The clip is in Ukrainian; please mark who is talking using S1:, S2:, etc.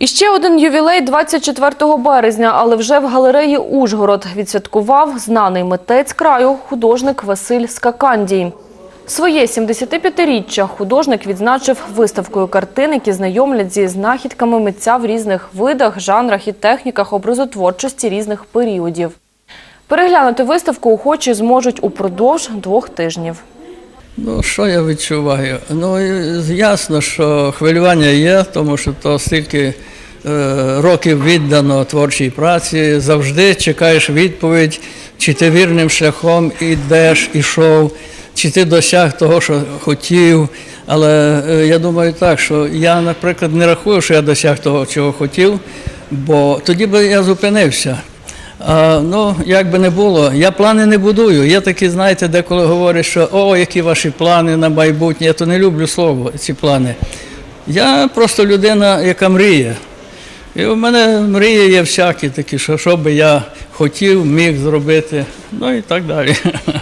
S1: І ще один ювілей 24 березня, але вже в галереї Ужгород відсвяткував знаний митець краю художник Василь Скакандій. Своє 75-річчя художник відзначив виставкою картин, які знайомлять зі знахідками митця в різних видах, жанрах і техніках образотворчості різних періодів. Переглянути виставку охочі зможуть упродовж двох тижнів.
S2: Ну, що я відчуваю? Ну, ясно, що хвилювання є, тому що то стільки е, років віддано творчій праці, завжди чекаєш відповідь, чи ти вірним шляхом ідеш, ішов, чи ти досяг того, що хотів. Але е, я думаю так, що я, наприклад, не рахую, що я досяг того, чого хотів, бо тоді би я зупинився. А, ну, як би не було, я плани не будую. Є такі, знаєте, деколи говорять, що о, які ваші плани на майбутнє. Я то не люблю слово, ці плани. Я просто людина, яка мріє. І у мене мрії є всякі такі, що, що би я хотів, міг зробити, ну і так далі.